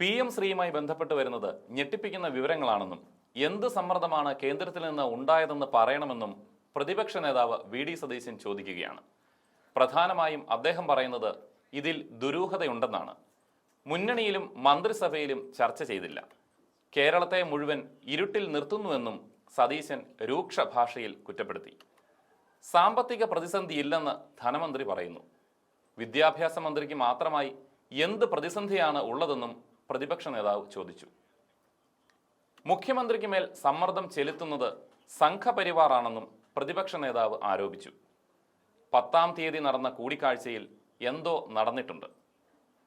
P M ശ്രീയുമായി ബന്ധപ്പെട്ട് വരുന്നത് ഞെട്ടിപ്പിക്കുന്ന വിവരങ്ങളാണെന്നും എന്ത് സമ്മർദ്ദമാണ് കേന്ദ്രത്തിൽ നിന്ന് ഉണ്ടായതെന്ന് പറയണമെന്നും പ്രതിപക്ഷ നേതാവ് വി ഡി സതീശൻ ചോദിക്കുകയാണ്. പ്രധാനമായും അദ്ദേഹം പറയുന്നത് ഇതിൽ ദുരൂഹതയുണ്ടെന്നാണ്. മുന്നണിയിലും മന്ത്രിസഭയിലും ചർച്ച ചെയ്തില്ല. കേരളത്തെ മുഴുവൻ ഇരുട്ടിൽ നിർത്തുന്നുവെന്നും സതീശൻ രൂക്ഷ ഭാഷയിൽ കുറ്റപ്പെടുത്തി. സാമ്പത്തിക പ്രതിസന്ധി ഇല്ലെന്ന് ധനമന്ത്രി പറയുന്നു. വിദ്യാഭ്യാസ മന്ത്രിക്ക് മാത്രമായി എന്ത് പ്രതിസന്ധിയാണ് ഉള്ളതെന്നും പ്രതിപക്ഷ നേതാവ് ചോദിച്ചു. മുഖ്യമന്ത്രിക്ക് മേൽ സമ്മർദ്ദം ചെലുത്തുന്നത് സംഘപരിവാറാണെന്നും പ്രതിപക്ഷ നേതാവ് ആരോപിച്ചു. പത്താം തീയതി നടന്ന കൂടിക്കാഴ്ചയിൽ എന്തോ നടന്നിട്ടുണ്ട്.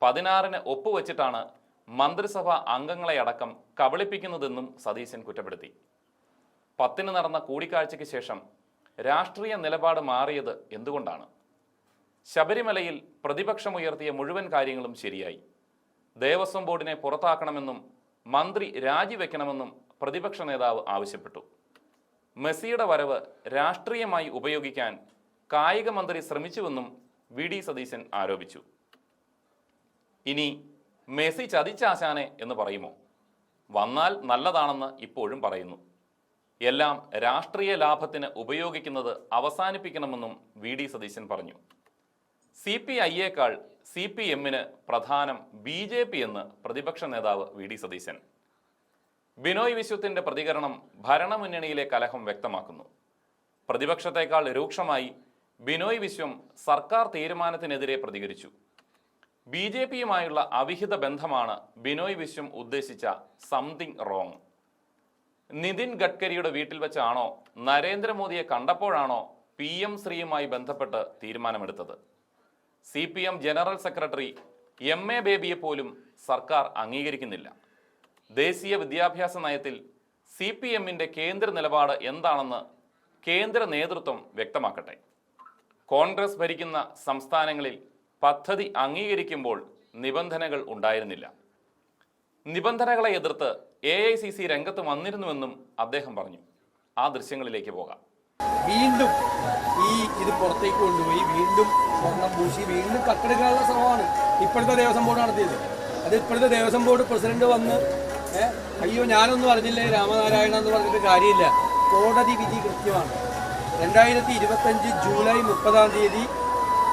പതിനാറിന് ഒപ്പുവെച്ചിട്ടാണ് മന്ത്രിസഭ അംഗങ്ങളെയടക്കം കബളിപ്പിക്കുന്നതെന്നും സതീശൻ കുറ്റപ്പെടുത്തി. പത്തിന് നടന്ന കൂടിക്കാഴ്ചയ്ക്ക് ശേഷം രാഷ്ട്രീയ നിലപാട് മാറിയത് എന്തുകൊണ്ടാണ്? ശബരിമലയിൽ പ്രതിപക്ഷമുയർത്തിയ മുഴുവൻ കാര്യങ്ങളും ശരിയായി. ദേവസ്വം ബോർഡിനെ പുറത്താക്കണമെന്നും മന്ത്രി രാജിവെക്കണമെന്നും പ്രതിപക്ഷ നേതാവ് ആവശ്യപ്പെട്ടു. മെസ്സിയുടെ വരവ് രാഷ്ട്രീയമായി ഉപയോഗിക്കാൻ കായിക മന്ത്രി ശ്രമിച്ചുവെന്നും വി ഡി സതീശൻ ആരോപിച്ചു. ഇനി മെസ്സി ചതിച്ചാശാനെ എന്ന് പറയുമോ? വന്നാൽ നല്ലതാണെന്ന് ഇപ്പോഴും പറയുന്നു. എല്ലാം രാഷ്ട്രീയ ലാഭത്തിന് ഉപയോഗിക്കുന്നത് അവസാനിപ്പിക്കണമെന്നും വി ഡി സതീശൻ പറഞ്ഞു. സി പി ഐയേക്കാൾ സി പി എമ്മിന് പ്രധാനം ബി ജെ പി എന്ന് പ്രതിപക്ഷ നേതാവ് വി ഡി സതീശൻ. ബിനോയ് വിശ്വത്തിന്റെ പ്രതികരണം ഭരണമുന്നണിയിലെ കലഹം വ്യക്തമാക്കുന്നു. പ്രതിപക്ഷത്തെക്കാൾ രൂക്ഷമായി ബിനോയ് വിശ്വം സർക്കാർ തീരുമാനത്തിനെതിരെ പ്രതികരിച്ചു. ബി ജെ പിയുമായുള്ള അവിഹിത ബന്ധമാണ് ബിനോയ് വിശ്വം ഉദ്ദേശിച്ച സംതിങ് റോങ്. നിതിൻ ഗഡ്കരിയുടെ വീട്ടിൽ വെച്ചാണോ നരേന്ദ്രമോദിയെ കണ്ടപ്പോഴാണോ പി എം ശ്രീയുമായി ബന്ധപ്പെട്ട് തീരുമാനമെടുത്തത്? C P M general secretary M A ബേബിയെ പോലും സർക്കാർ അംഗീകരിക്കുന്നില്ല. ദേശീയ വിദ്യാഭ്യാസ നയത്തിൽ സി പി എമ്മിന്റെ കേന്ദ്ര നിലപാട് എന്താണെന്ന് കേന്ദ്ര നേതൃത്വം വ്യക്തമാക്കട്ടെ. കോൺഗ്രസ് ഭരിക്കുന്ന സംസ്ഥാനങ്ങളിൽ പദ്ധതി അംഗീകരിക്കുമ്പോൾ നിബന്ധനകൾ ഉണ്ടായിരുന്നില്ല. നിബന്ധനകളെ എതിർത്ത് എ ഐ സി സി രംഗത്ത് വന്നിരുന്നുവെന്നും അദ്ദേഹം പറഞ്ഞു. ആ ദൃശ്യങ്ങളിലേക്ക് പോകാം. വീണ്ടും ഈ ഇത് പുറത്തേക്ക് കൊണ്ടുപോയി വീണ്ടും സ്വർണം പൂശി വീണ്ടും കത്തെടുക്കാനുള്ള ശ്രമമാണ്. ഇപ്പോഴത്തെ ദേവസ്വം ബോർഡ് നടത്തിയത്. അത് ഇപ്പോഴത്തെ ദേവസ്വം ബോർഡ് പ്രസിഡന്റ് വന്ന് അയ്യോ ഞാനൊന്നും അറിഞ്ഞില്ലേ രാമനാരായണ എന്ന് പറഞ്ഞിട്ട് കാര്യമില്ല. കോടതി വിധി കൃത്യമാണ്. രണ്ടായിരത്തി ഇരുപത്തഞ്ച് ജൂലൈ മുപ്പതാം തീയതി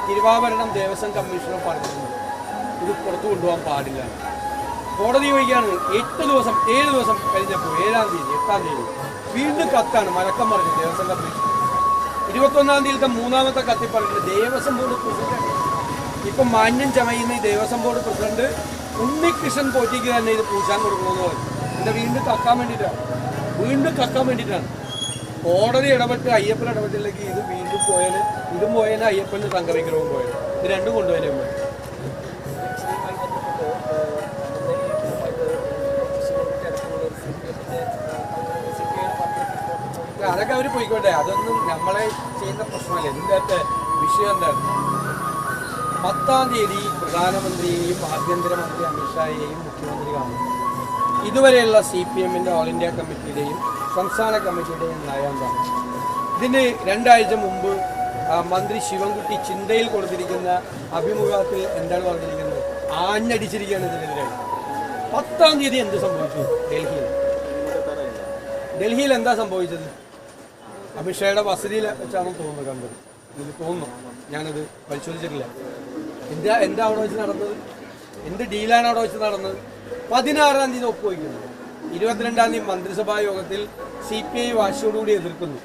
തിരുവാഭരണം ദേവസ്വം കമ്മീഷണർ പറഞ്ഞിട്ടുണ്ട് ഇത് പുറത്തു കൊണ്ടുപോകാൻ പാടില്ല. കോടതി വഴിക്കാണ് എട്ട് ദിവസം ഏഴ് ദിവസം കഴിഞ്ഞപ്പോൾ ഏഴാം തീയതി എട്ടാം തീയതി. വീണ്ടും കത്താണ് മലക്കം പറഞ്ഞു ദേവസ്വം കത്ത്. ഇരുപത്തൊന്നാം തീയതിയിലത്തെ മൂന്നാമത്തെ കത്തിൽ പറഞ്ഞിട്ട് ദേവസ്വം ബോർഡ് പ്രസിഡന്റ്. ഇപ്പം മാന്യം ചമയുന്ന ഈ ദേവസ്വം ബോർഡ് പ്രസിഡന്റ് ഉണ്ണികൃഷ്ണൻ പോറ്റിക്ക് തന്നെ ഇത് പൂശാൻ കൊടുക്കണമെന്ന് പറഞ്ഞു. വീണ്ടും കക്കാൻ വേണ്ടിയിട്ടാണ്. വീണ്ടും കക്കാൻ വേണ്ടിയിട്ടാണ്. കോടതി ഇടപെട്ട് അയ്യപ്പൻ ഇടപെട്ടില്ലെങ്കിൽ ഇത് വീണ്ടും പോയാൽ ഇതും പോയാൽ അയ്യപ്പന് സംഘവിഗ്രഹവും പോയാലും ഇത് രണ്ടും കൊണ്ടുപോയാലും അവർ പോയിക്കോട്ടെ. അതൊന്നും നമ്മളെ ചെയ്യുന്ന പ്രശ്നമല്ല. ഇതിന്റെ വിഷയം എന്താണ്? പത്താം തീയതി പ്രധാനമന്ത്രിയെയും ആഭ്യന്തരമന്ത്രി അമിത്ഷായെയും മുഖ്യമന്ത്രി കാണും. ഇതുവരെയുള്ള സി പി എമ്മിന്റെ ഓൾ ഇന്ത്യ കമ്മിറ്റിയുടെയും സംസ്ഥാന കമ്മിറ്റിയുടെയും നയം എന്താണ് ഇതിന് രണ്ടാഴ്ച മുമ്പ് മന്ത്രി ശിവൻകുട്ടി ചിന്തയിൽ കൊടുത്തിരിക്കുന്ന അഭിമുഖത്തിൽ എന്താണ് പറഞ്ഞിരിക്കുന്നത്? ആഞ്ഞടിച്ചിരിക്കുകയാണ് ഇതിനെതിരെ. പത്താം തീയതി എന്ത് സംഭവിച്ചു? ഡൽഹിയിൽ. ഡൽഹിയിൽ എന്താ സംഭവിച്ചത്? അമിത്ഷായുടെ വസതിയിൽ വെച്ചാണ് തോന്നുന്നത് കണ്ടത്. എനിക്ക് തോന്നുന്നു. ഞാനത് പരിശോധിച്ചിട്ടില്ല. എന്റെ എന്റെ അവിടെ വെച്ച് നടന്നത്? എന്ത് ഡീലാണ് അവിടെ വെച്ച് നടന്നത്? പതിനാറാം തീയതി ഒപ്പുവയ്ക്കുന്നു. ഇരുപത്തിരണ്ടാം തീയതി മന്ത്രിസഭാ യോഗത്തിൽ സി പി ഐ വാശിയോടുകൂടി എതിർക്കുന്നു.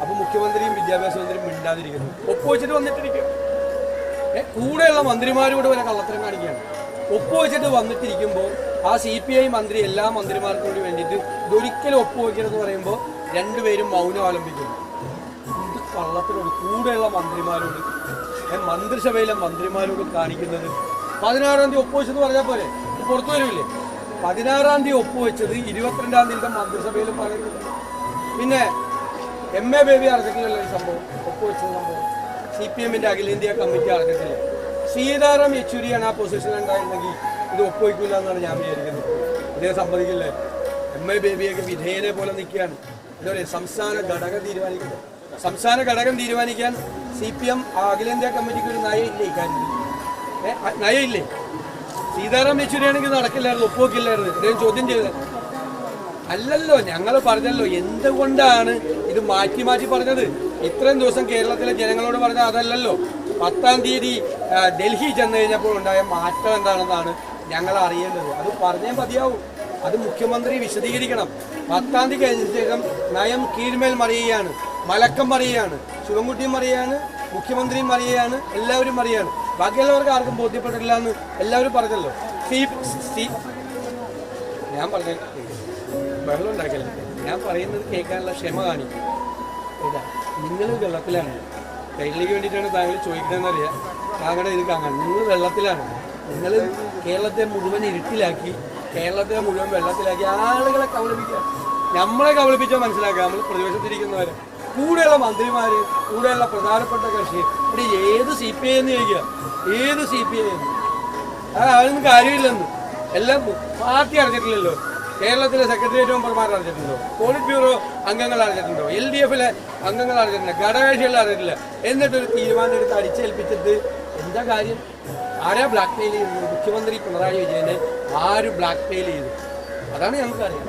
അപ്പൊ മുഖ്യമന്ത്രിയും വിദ്യാഭ്യാസ മന്ത്രിയും മിണ്ടാതിരിക്കുന്നു. ഒപ്പുവെച്ചിട്ട് വന്നിട്ടിരിക്കും. കൂടെയുള്ള മന്ത്രിമാരോട് വരെ കള്ളത്തരം കാണിക്കുകയാണ്. ഒപ്പുവെച്ചിട്ട് വന്നിട്ടിരിക്കുമ്പോൾ ആ സി പി ഐ മന്ത്രി എല്ലാ മന്ത്രിമാർക്കും കൂടി വേണ്ടിയിട്ട് ഇതൊരിക്കലും ഒപ്പുവെക്കരുതെന്ന് പറയുമ്പോൾ രണ്ടുപേരും മൗനം ആലംബിക്കുന്നു ഇത് കള്ളത്തിനോട് കൂടെയുള്ള മന്ത്രിമാരോട് മന്ത്രിസഭയിലെ മന്ത്രിമാരോട് കാണിക്കുന്നത്? പതിനാറാം തീയതി ഒപ്പുവെച്ചെന്ന് പറഞ്ഞാൽ പോരെ? ഇത് പുറത്തു വരില്ലേ? പതിനാറാം തീയതി ഒപ്പുവെച്ചത് ഇരുപത്തിരണ്ടാം തീയതി മന്ത്രിസഭയിൽ പറയുന്നത്. പിന്നെ എം എ ബേബി അറിഞ്ഞിട്ടില്ലല്ലോ ഈ സംഭവം? ഒപ്പുവെച്ച സംഭവം. സി പി എമ്മിന്റെ അഖിലേന്ത്യാ കമ്മിറ്റി അറിഞ്ഞിട്ടില്ല? സീതാറാം യെച്ചൂരിയാണ് ആ പൊസിഷൻ ഉണ്ടായിരുന്നെങ്കിൽ ഇത് ഒപ്പുവയ്ക്കില്ല എന്നാണ് ഞാൻ വിചാരിക്കുന്നത്. അദ്ദേഹം സമ്മതിക്കില്ലേ? എം എ ബേബിയൊക്കെ വിധേയനെ പോലെ നിൽക്കുകയാണ്. എന്താ പറയുക സംസ്ഥാന ഘടകം തീരുമാനിക്കുന്നത് സംസ്ഥാന ഘടകം തീരുമാനിക്കാൻ സി പി എം അഖിലേന്ത്യാ കമ്മിറ്റിക്ക് ഒരു നയം ഇല്ലേ ഇക്കാര്യത്തിൽ ഇല്ലേ സീതാറാം യെച്ചൂരിയാണെങ്കിൽ നടക്കില്ലായിരുന്നു ഒപ്പുവെക്കില്ലായിരുന്നു. ഇദ്ദേഹം ചോദ്യം ചെയ്തത്. അല്ലല്ലോ ഞങ്ങൾ പറഞ്ഞല്ലോ എന്തുകൊണ്ടാണ് ഇത് മാറ്റി മാറ്റി പറഞ്ഞത്? ഇത്രയും ദിവസം കേരളത്തിലെ ജനങ്ങളോട് പറഞ്ഞ അതല്ലല്ലോ. പത്താം തീയതി ഡൽഹി ചെന്ന് കഴിഞ്ഞപ്പോൾ ഉണ്ടായ മാറ്റം എന്താണെന്നാണ് ഞങ്ങൾ അറിയേണ്ടത്. അത് പറഞ്ഞേ മതിയാവും. അത് മുഖ്യമന്ത്രി വിശദീകരിക്കണം. പത്താം തീയതി ശേഷം നയം കീഴ്മേൽ മറിയുകയാണ്. മലക്കം മറിയുകയാണ്. ശിവൻകുട്ടിയും മറിയാണ് മുഖ്യമന്ത്രിയും മറിയുകയാണ്. എല്ലാവരും മറിയാണ് ബാക്കിയുള്ളവർക്ക് ആർക്കും ബോധ്യപ്പെട്ടില്ല എന്ന് എല്ലാവരും പറഞ്ഞല്ലോ. ഞാൻ പറഞ്ഞ വെള്ളം ഉണ്ടാക്കല്ല? ഞാൻ പറയുന്നത് കേൾക്കാനുള്ള ക്ഷമ കാണിക്കും. ഇതാ നിങ്ങൾ വെള്ളത്തിലാണ്. കൈകളിലേക്ക് വേണ്ടിയിട്ടാണ് താങ്കൾ ചോദിക്കണമെന്നറിയാം താങ്കളുടെ ഇത് കാണാൻ നിങ്ങൾ വെള്ളത്തിലാണ്. നിങ്ങൾ കേരളത്തെ മുഴുവൻ ഇരുട്ടിലാക്കി കേരളത്തെ മുഴുവൻ വെള്ളത്തിലാക്കി ആളുകളെ കബളിപ്പിക്കുക. നമ്മളെ കബളിപ്പിച്ചാൽ മനസ്സിലാക്കുക. നമ്മൾ പ്രതിപക്ഷത്തിരിക്കുന്നവരെ കൂടെയുള്ള മന്ത്രിമാര് കൂടെയുള്ള പ്രധാനപ്പെട്ട കക്ഷി. ഇവിടെ ഏത് സി പി ഐ എന്ന് ചോദിക്കുക? ഏത് സി പി ഐ എന്ന് അതൊന്നും കാര്യമില്ലെന്ന്. എല്ലാം പാർട്ടി അടച്ചിട്ടില്ലല്ലോ കേരളത്തിലെ സെക്രട്ടേറിയറ്റ് മെമ്പർമാർ അടച്ചിട്ടുണ്ടോ പോളിറ്റ് ബ്യൂറോ അംഗങ്ങൾ അടച്ചിട്ടുണ്ടോ എൽ ഡി എഫിലെ അംഗങ്ങൾ അടച്ചിട്ടുണ്ട് ഘടകകക്ഷികൾ അടച്ചിട്ടില്ല എന്നിട്ടൊരു തീരുമാനം എടുത്ത് അടിച്ചേൽപ്പിച്ചിട്ട് എന്താ കാര്യം? ആരാ ബ്ലാക്ക്മെയിൽ മെയിൽ ചെയ്തത്? മുഖ്യമന്ത്രി പിണറായി വിജയനെ ആര് ബ്ലാക്ക് മെയിൽ ചെയ്തു. അതാണ് ഞങ്ങൾക്ക് അറിയാം